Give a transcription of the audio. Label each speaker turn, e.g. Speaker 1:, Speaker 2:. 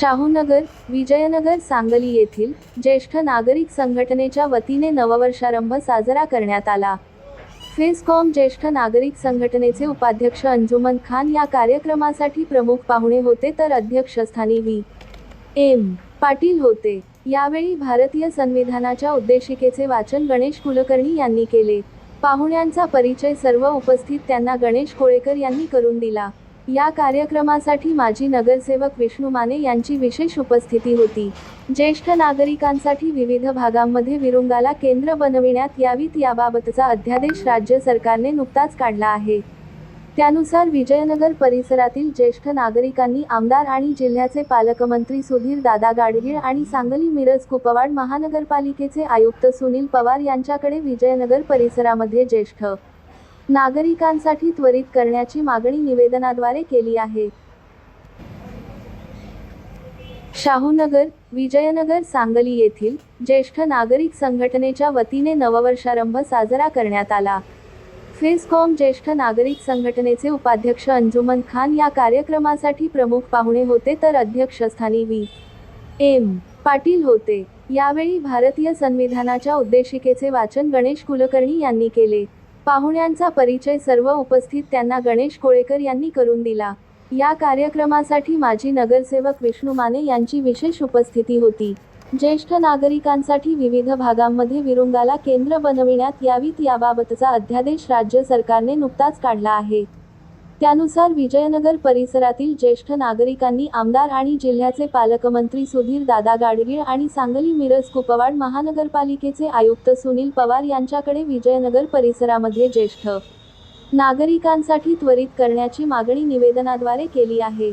Speaker 1: शाहूनगर विजयनगर सांगली येथील ज्येष्ठ नागरिक संघटनेच्या वतीने नववर्षारंभ साजरा करण्यात आला. फेसकॉम ज्येष्ठ नागरिक संघटनेचे उपाध्यक्ष अंजुमन खान या कार्यक्रमासाठी प्रमुख पाहुणे होते तर अध्यक्षस्थानी व्ही एम. पाटील होते. यावेळी भारतीय संविधानाच्या उद्देशिकेचे वाचन गणेश कुलकर्णी यांनी केले. पाहुण्यांचा परिचय सर्व उपस्थित त्यांना गणेश कोळेकर यांनी करून दिला. या कार्यक्रमासाठी माजी नगरसेवक विष्णू माने यांची विशेष उपस्थिती होती. ज्येष्ठ नागरिकांसाठी विविध भागांमध्ये विरुंगाला केंद्र बनविण्यात यावीत याबाबतचा अध्यादेश राज्य सरकारने नुकताच काढला आहे. त्यानुसार विजयनगर परिसरातील ज्येष्ठ नागरिकांनी आमदार आणि जिल्ह्याचे पालकमंत्री सुधीर दादा गाडगीळ आणि सांगली मिरज कुपवाड महानगरपालिकेचे आयुक्त सुनील पवार यांच्याकडे विजयनगर परिसरामध्ये ज्येष्ठ नागरिकांसाठी त्वरित करण्याची मागणी निवेदनाद्वारे केली आहे. शाहूनगर विजयनगर सांगली येथील ज्येष्ठ नागरिक संघटनेच्या वतीने नववर्षारंभ साजरा करण्यात आला. फेसकॉम ज्येष्ठ नागरिक संघटनेचे उपाध्यक्ष अंजुमन खान या कार्यक्रमासाठी प्रमुख पाहुणे होते तर अध्यक्षस्थानी व्ही. एम. पाटील होते. यावेळी भारतीय संविधानाच्या उद्देशिकेचे वाचन गणेश कुलकर्णी यांनी केले. पाहुण्यांचा परिचय सर्व उपस्थित त्यांना गणेश कोळेकर यांनी करून दिला. या कार्यक्रमासाठी माजी नगरसेवक विष्णू माने यांची विशेष उपस्थिती होती. ज्येष्ठ नागरिकांसाठी विविध भागांमध्ये विरुंगाला केंद्र बनविण्यात यावीत याबाबतचा अध्यादेश राज्य सरकारने नुकताच काढला आहे. त्यानुसार विजयनगर परिसरातील ज्येष्ठ नागरिकांनी आमदार आणि जिल्ह्याचे पालकमंत्री सुधीर दादा गाडगीळ आणि सांगली मिरज कुपवाड महानगरपालिकेचे आयुक्त सुनील पवार यांच्याकडे विजयनगर परिसरामध्ये ज्येष्ठ नागरिकांसाठी त्वरित करण्याची मागणी निवेदनाद्वारे केली आहे.